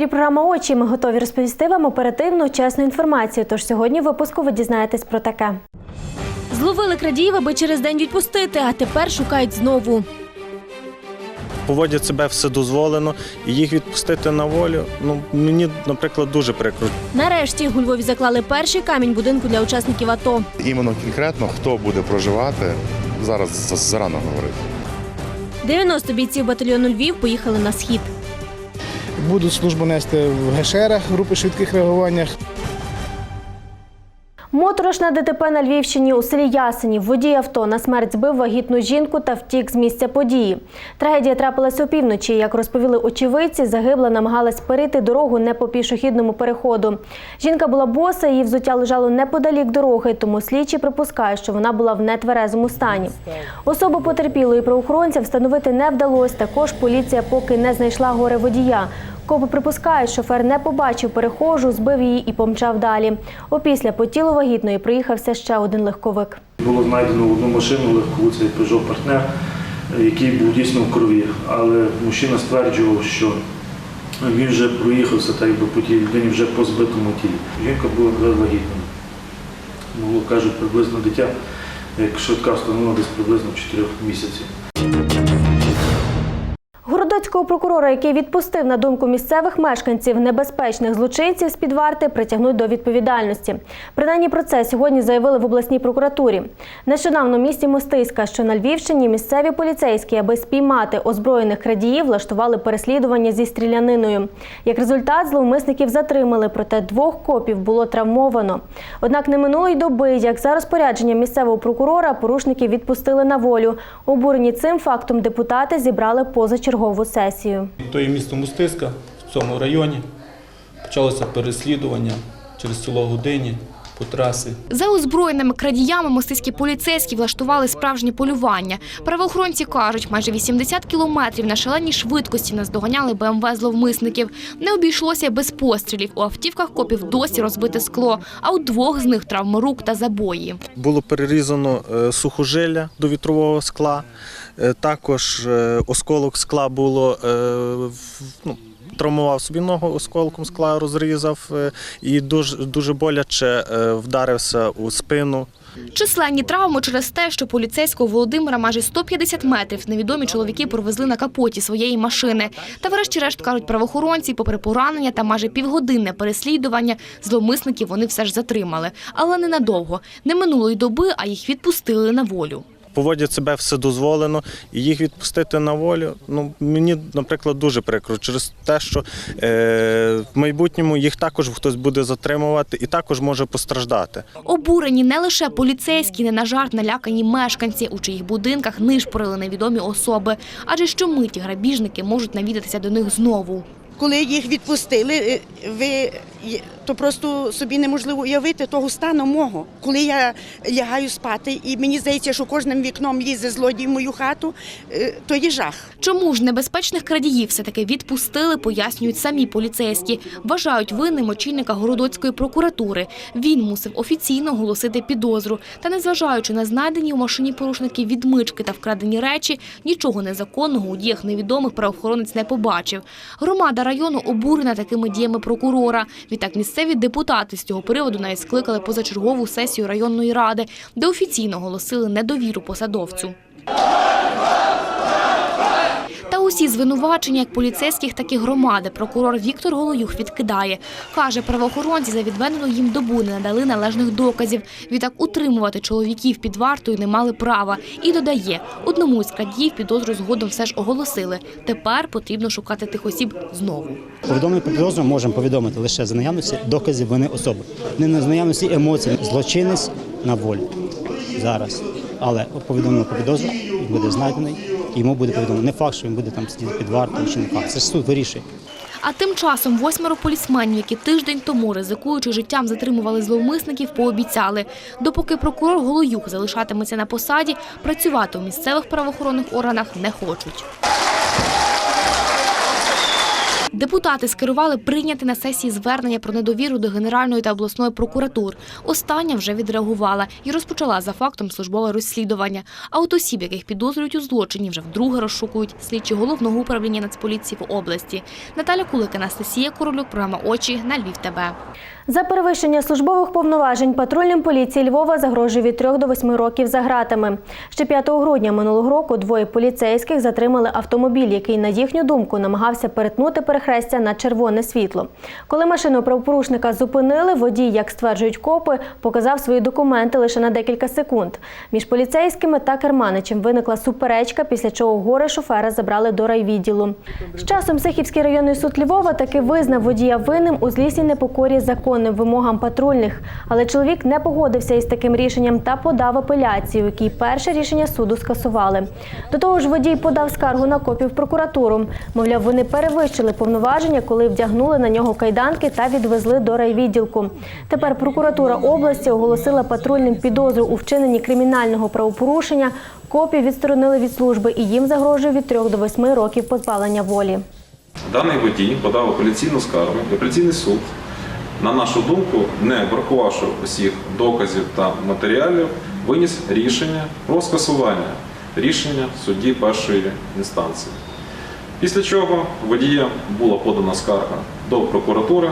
ефірі програма Очі. Ми готові розповісти вам оперативну, чесну інформацію. Тож сьогодні в випуску ви дізнаєтесь про таке. Зловили крадіїв, аби через день відпустити, а тепер шукають знову. поводять себе все дозволено, і їх відпустити на волю. Ну мені, наприклад, дуже прикро. Нарешті у Львові заклали перший камінь будинку для учасників АТО. Іменно конкретно хто буде проживати, зараз зарано говорити. 90 бійців батальйону Львів поїхали на схід. Будуть службу нести в ГШРах, групи швидких реагуваннях. Моторошне ДТП на Львівщині у селі Ясенів. Водій авто на смерть збив вагітну жінку та втік з місця події. Трагедія трапилася опівночі. Як розповіли очевидці, загибла намагалась перейти дорогу не по пішохідному переходу. Жінка була боса, її взуття лежало неподалік дороги, тому слідчі припускають, що вона була в нетверезому стані. Особу потерпілої правоохоронця встановити не вдалося. Також поліція поки не знайшла горе водія. Копи припускають, шофер не побачив перехожу, збив її і помчав далі. Опісля по тілу вагітної приїхався ще один легковик. Було знайдено одну машину легкову, це Peugeot партнер, який був дійсно в крові. Але мужчина стверджував, що він вже проїхався так якби по тій людині вже по збитому тілі. Жінка була вагітною. Було, кажуть, приблизно дитя, як швидка встановила десь приблизно 4 місяців. Городоцького прокурора, який відпустив на думку місцевих мешканців небезпечних злочинців з під варти, притягнуть до відповідальності. Принаймні про це сьогодні заявили в обласній прокуратурі. Нещодавно в місті Мостиська, що на Львівщині, місцеві поліцейські, аби спіймати озброєних крадіїв, влаштували переслідування зі стріляниною. Як результат, зловмисників затримали, проте двох копів було травмовано. Однак не минулої доби, як за розпорядженням місцевого прокурора, порушників відпустили на волю. Обурені цим фактом депутати зібрали позачергову сесію. То є місто Мустиська в цьому районі. Почалося переслідування через село Гудині по трасі. За озброєними крадіями мостиські поліцейські влаштували справжнє полювання. Правоохоронці кажуть, майже 80 кілометрів на шаленій швидкості наздоганяли БМВ зловмисників. Не обійшлося без пострілів. У автівках копів досі розбите скло, а у двох з них травми рук та забої. Було перерізано е, сухожилля до вітрового скла. Е, Також е, осколок скла було е, ну, травмував собі ногу осколком скла, розрізав і дуже, дуже боляче вдарився у спину. Численні травми через те, що поліцейського Володимира майже 150 метрів невідомі чоловіки провезли на капоті своєї машини. Та врешті-решт, кажуть правоохоронці, попри поранення та майже півгодинне переслідування, зловмисників вони все ж затримали. Але ненадовго. Не минулої доби, а їх відпустили на волю. Поводять себе все дозволено, і їх відпустити на волю. Ну мені, наприклад, дуже прикро через те, що е, в майбутньому їх також хтось буде затримувати і також може постраждати. Обурені не лише поліцейські, не на жарт налякані мешканці, у чиїх будинках нишпорили невідомі особи. Адже щомиті грабіжники можуть навідатися до них знову. Коли їх відпустили, е, ви то просто собі неможливо уявити того стану мого. Коли я лягаю спати, і мені здається, що кожним вікном лізе злодій в мою хату, е, то є жах. Чому ж небезпечних крадіїв все-таки відпустили, пояснюють самі поліцейські. Вважають винним очільника Городоцької прокуратури. Він мусив офіційно оголосити підозру. Та незважаючи на знайдені у машині порушників відмички та вкрадені речі, нічого незаконного у діях невідомих правоохоронець не побачив. Громада району обурена такими діями прокурора. Відтак місцеві депутати з цього приводу навіть скликали позачергову сесію районної ради, де офіційно оголосили недовіру посадовцю. Усі звинувачення як поліцейських, так і громади прокурор Віктор Голоюх відкидає. Каже, правоохоронці за відведену їм добу не надали належних доказів. Відтак утримувати чоловіків під вартою не мали права. І додає, одному із крадіїв підозру згодом все ж оголосили. Тепер потрібно шукати тих осіб знову. Повідомлення про підозру можемо повідомити лише за наявності доказів вини особи, не на наявності емоцій. Злочинець на волі зараз. Але повідомлено про підозру буде знайдений, йому буде повідомлено. Не факт, що він буде там сидіти під вартою, чи не факт. Це ж суд вирішує. А тим часом восьмеро полісменів, які тиждень тому, ризикуючи життям, затримували зловмисників, пообіцяли. Допоки прокурор Голоюк залишатиметься на посаді, працювати у місцевих правоохоронних органах не хочуть. Депутати скерували прийняти на сесії звернення про недовіру до Генеральної та обласної прокуратур. Остання вже відреагувала і розпочала за фактом службове розслідування. А от осіб, яких підозрюють у злочині, вже вдруге розшукують слідчі головного управління Нацполіції в області. Наталя Кулик, Анастасія Королюк, програма Очі на Львів. ТБ. За перевищення службових повноважень патрульним поліції Львова загрожує від 3 до 8 років за ґратами. Ще 5 грудня минулого року двоє поліцейських затримали автомобіль, який, на їхню думку, намагався перетнути перехрестя на червоне світло. Коли машину правопорушника зупинили, водій, як стверджують копи, показав свої документи лише на декілька секунд. Між поліцейськими та керманичем виникла суперечка, після чого горе шофера забрали до райвідділу. З часом Сихівський районний суд Львова таки визнав водія винним у злісній непокорі законним вимогам патрульних. Але чоловік не погодився із таким рішенням та подав апеляцію, який перше рішення суду скасували. До того ж, водій подав скаргу на копів прокуратуру. Мовляв, вони перевищили повноваження, коли вдягнули на нього кайданки та відвезли до райвідділку. Тепер прокуратура області оголосила патрульним підозру у вчиненні кримінального правопорушення. Копів відсторонили від служби і їм загрожує від 3 до 8 років позбавлення волі. Даний водій подав апеляційну скаргу. Апеляційний суд, на нашу думку, не врахувавши усіх доказів та матеріалів, виніс рішення про скасування рішення судді першої інстанції. Після чого водія була подана скарга до прокуратури.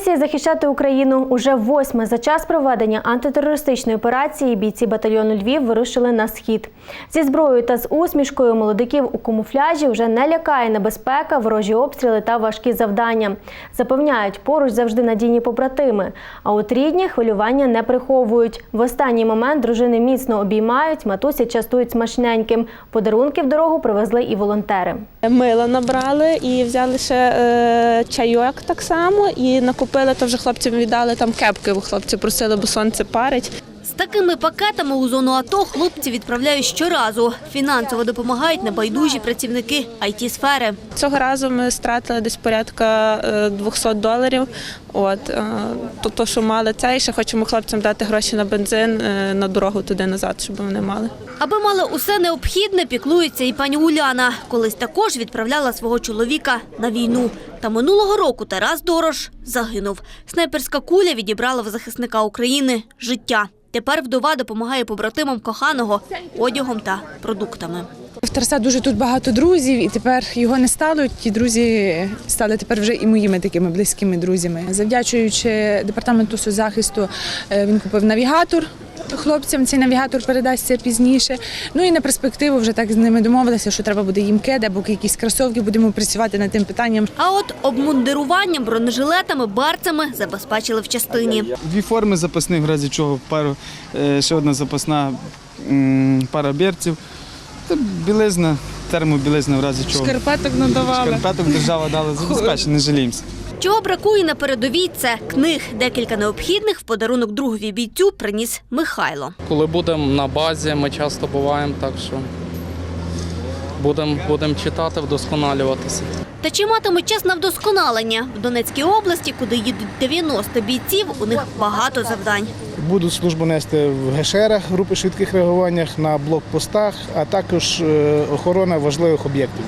Професія захищати Україну уже восьме за час проведення антитерористичної операції бійці батальйону Львів вирушили на схід. Зі зброєю та з усмішкою молодиків у камуфляжі вже не лякає небезпека, ворожі обстріли та важкі завдання. Запевняють, поруч завжди надійні побратими. А от рідні хвилювання не приховують. В останній момент дружини міцно обіймають, матусі частують смачненьким. Подарунки в дорогу привезли і волонтери. Мила набрали і взяли ще е, чайок так само. І накупили, то вже хлопцям віддали там кепки, бо хлопці просили, бо сонце парить. Такими пакетами у зону АТО хлопці відправляють щоразу. Фінансово допомагають небайдужі працівники IT-сфери. Цього разу ми стратили десь порядка е, 200 доларів. От е, то, то, що мали це, і ще хочемо хлопцям дати гроші на бензин е, на дорогу туди назад, щоб вони мали. Аби мали усе необхідне, піклується і пані Уляна. Колись також відправляла свого чоловіка на війну. Та минулого року Тарас Дорош загинув. Снайперська куля відібрала в захисника України життя. Тепер вдова допомагає побратимам коханого одягом та продуктами. В Тараса дуже тут багато друзів, і тепер його не стало. Ті друзі стали тепер вже і моїми такими близькими друзями. Завдячуючи департаменту соцзахисту, е, він купив навігатор. Хлопцям цей навігатор передасться пізніше. Ну і на перспективу вже так з ними домовилися, що треба буде їм кеди або якісь кросовки. Будемо працювати над тим питанням. А от обмундируванням, бронежилетами, барцями забезпечили в частині. Дві форми запасних, в разі чого пару, е, ще одна запасна пара берців. Білизна, термобілизна, в разі чого. Шкарпеток надавали. Шкарпеток держава дала забезпечення, не жаліємося. Чого бракує на передовій, це книг. Декілька необхідних в подарунок другові бійцю приніс Михайло. Коли будемо на базі, ми часто буваємо, так що будемо будем читати, вдосконалюватися. Та чи матимуть час на вдосконалення? В Донецькій області, куди їдуть 90 бійців, у них багато завдань. Будуть службу нести в ГШРах, групи швидких реагуваннях, на блокпостах, а також е, охорона важливих об'єктів.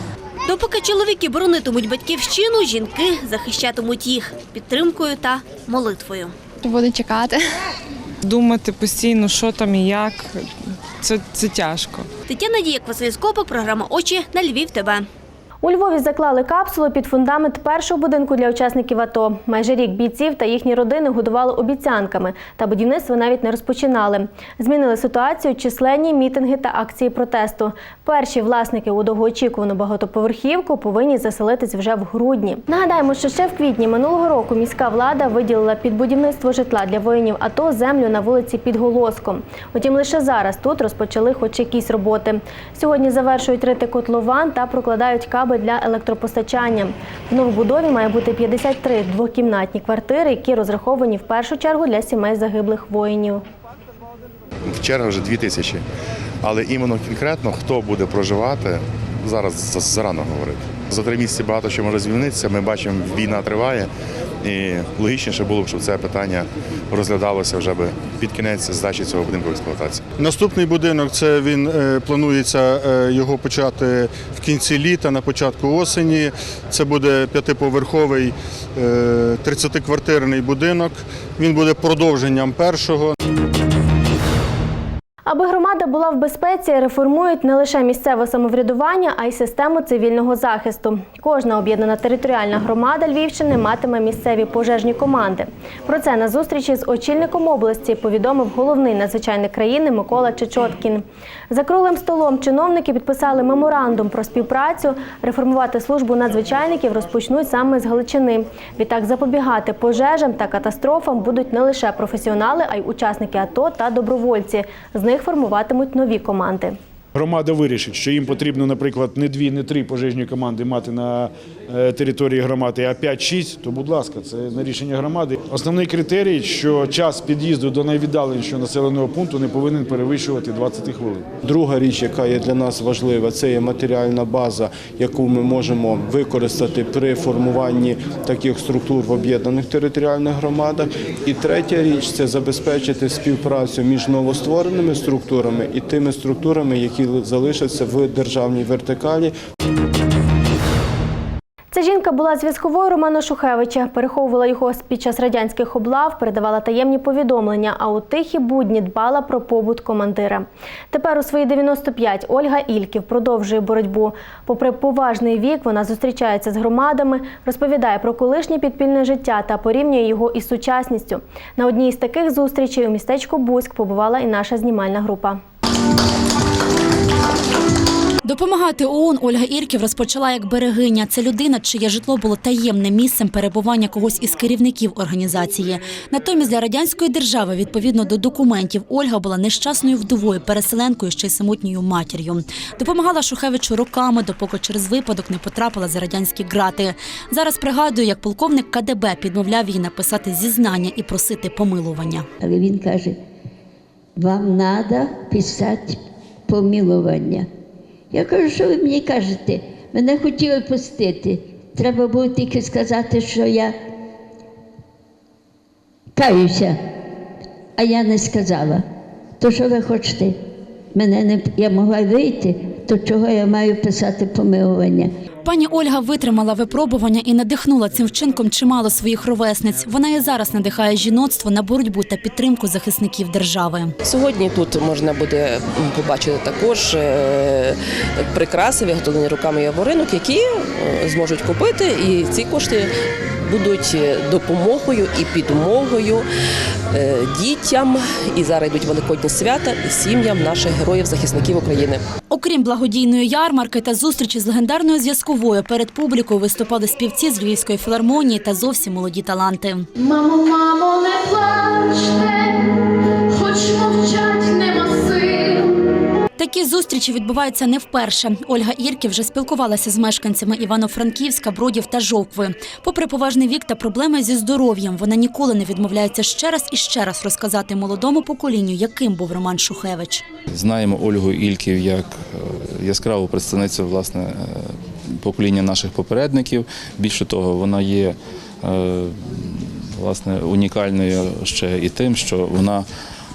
Допоки чоловіки боронитимуть батьківщину, жінки захищатимуть їх підтримкою та молитвою. Буду чекати. Думати постійно, що там і як. Це, це тяжко. Тетяна Дієк, Василь Скопик, програма Очі на Львів. ТБ. У Львові заклали капсулу під фундамент першого будинку для учасників АТО. Майже рік бійців та їхні родини годували обіцянками, та будівництво навіть не розпочинали. Змінили ситуацію численні мітинги та акції протесту. Перші власники у довгоочікувану багатоповерхівку повинні заселитись вже в грудні. Нагадаємо, що ще в квітні минулого року міська влада виділила під будівництво житла для воїнів АТО землю на вулиці Підголоском. Утім, лише зараз тут розпочали хоч якісь роботи. Сьогодні завершують рити котлован та прокладають каби для електропостачання. В новобудові має бути 53 двокімнатні квартири, які розраховані в першу чергу для сімей загиблих воїнів. В черга вже дві тисячі. Але іменно конкретно хто буде проживати, зараз зарано говорити. За три місяці багато що може звільнитися. Ми бачимо, війна триває. І логічніше було б, щоб це питання розглядалося вже би під кінець здачі цього будинку в експлуатації. Наступний будинок це він е, планується е, його почати в кінці літа, на початку осені. Це буде п'ятиповерховий е, 30-квартирний будинок. Він буде продовженням першого. Аби громада була в безпеці, реформують не лише місцеве самоврядування, а й систему цивільного захисту. Кожна об'єднана територіальна громада Львівщини матиме місцеві пожежні команди. Про це на зустрічі з очільником області повідомив головний надзвичайник країни Микола Чечоткін. За круглим столом чиновники підписали меморандум про співпрацю. Реформувати службу надзвичайників розпочнуть саме з Галичини. Відтак запобігати пожежам та катастрофам будуть не лише професіонали, а й учасники АТО та добровольці. З них формуватимуть нові команди. Громада вирішить, що їм потрібно, наприклад, не дві, не три пожежні команди мати на е, території громади, а 5-6, то будь ласка, це на рішення громади. Основний критерій, що час під'їзду до найвіддаленішого населеного пункту не повинен перевищувати 20 хвилин. Друга річ, яка є для нас важлива, це є матеріальна база, яку ми можемо використати при формуванні таких структур в об'єднаних територіальних громадах. І третя річ це забезпечити співпрацю між новоствореними структурами і тими структурами, які залишаться в державній вертикалі. Ця жінка була зв'язковою Романа Шухевича, переховувала його під час радянських облав, передавала таємні повідомлення, а у тихі будні дбала про побут командира. Тепер у свої 95 Ольга Ільків продовжує боротьбу. Попри поважний вік, вона зустрічається з громадами, розповідає про колишнє підпільне життя та порівнює його із сучасністю. На одній з таких зустрічей у містечку Бузьк побувала і наша знімальна група. Допомагати ООН Ольга Ірків розпочала як берегиня. Це людина, чиє житло було таємним місцем перебування когось із керівників організації. Натомість для радянської держави, відповідно до документів, Ольга була нещасною вдовою, переселенкою, ще й самотньою матір'ю. Допомагала Шухевичу роками, допоки через випадок не потрапила за радянські грати. Зараз пригадую, як полковник КДБ підмовляв їй написати зізнання і просити помилування. Але він каже, вам треба писати помилування. Я кажу, що ви мені кажете? Мене хотіли пустити. Треба було тільки сказати, що я каюся, а я не сказала. То що ви хочете? Мене не я могла вийти, то чого я маю писати помилування? Пані Ольга витримала випробування і надихнула цим вчинком чимало своїх ровесниць. Вона і зараз надихає жіноцтво на боротьбу та підтримку захисників держави. Сьогодні тут можна буде побачити також е, прикраси, виготовлені руками яворинок, які е, зможуть купити, і ці кошти будуть допомогою і підмогою е, дітям. І зараз йдуть великодні свята і сім'ям наших героїв захисників України. Окрім благодійної ярмарки та зустрічі з легендарною зв'язковою перед публікою виступали співці з Львівської філармонії та зовсім молоді таланти. Мамо, мамо, не плачте, хоч сил. Такі зустрічі відбуваються не вперше. Ольга Ірків вже спілкувалася з мешканцями Івано-Франківська, Бродів та Жовкви. Попри поважний вік та проблеми зі здоров'ям, вона ніколи не відмовляється ще раз і ще раз розказати молодому поколінню, яким був Роман Шухевич. Знаємо Ольгу Ільків як е, яскраву представницю власне е, покоління наших попередників. Більше того, вона є е, власне унікальною ще і тим, що вона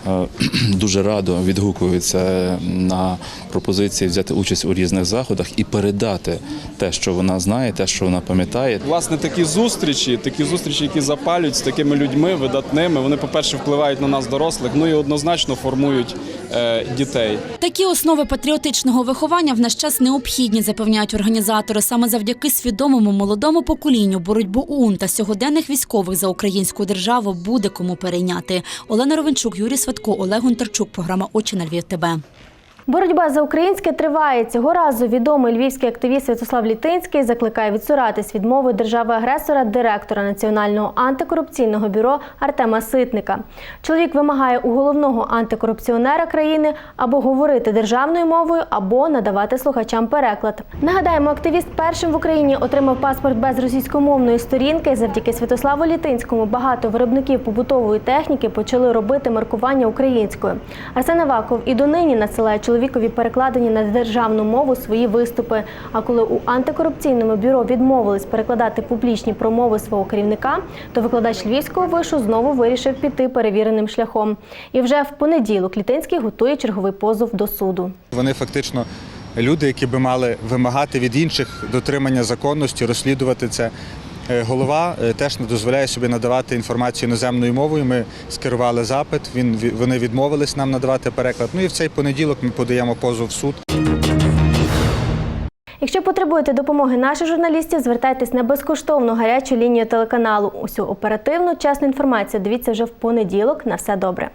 дуже радо відгукується на пропозиції взяти участь у різних заходах і передати те, що вона знає, те, що вона пам'ятає. Власне, такі зустрічі, такі зустрічі, які запалюють з такими людьми видатними, вони, по-перше, впливають на нас, дорослих, ну і однозначно формують е, дітей. Такі основи патріотичного виховання в наш час необхідні, запевняють організатори. Саме завдяки свідомому молодому поколінню боротьбу ОУН та сьогоденних військових за українську державу буде кому перейняти. Олена Ровенчук, Юрій Сватко, Олег Гонтарчук. Програма Очі на Львів. ТБ. Боротьба за українське триває. Цього разу відомий львівський активіст Святослав Літинський закликає відсуратись від мови держави-агресора директора Національного антикорупційного бюро Артема Ситника. Чоловік вимагає у головного антикорупціонера країни або говорити державною мовою, або надавати слухачам переклад. Нагадаємо, активіст першим в Україні отримав паспорт без російськомовної сторінки. Завдяки Святославу Літинському багато виробників побутової техніки почали робити маркування українською. Арсен Аваков і донині надсилає чоловіку чоловікові перекладені на державну мову свої виступи. А коли у антикорупційному бюро відмовились перекладати публічні промови свого керівника, то викладач львівського вишу знову вирішив піти перевіреним шляхом. І вже в понеділок Літинський готує черговий позов до суду. Вони фактично люди, які би мали вимагати від інших дотримання законності, розслідувати це. Е, Голова е, теж не дозволяє собі надавати інформацію іноземною мовою. Ми скерували запит. Він ві- вони відмовились нам надавати переклад. Ну і в цей понеділок ми подаємо позов в суд. Якщо потребуєте допомоги наших журналістів, звертайтесь на безкоштовну гарячу лінію телеканалу. Усю оперативну чесну інформацію дивіться вже в понеділок. На все добре.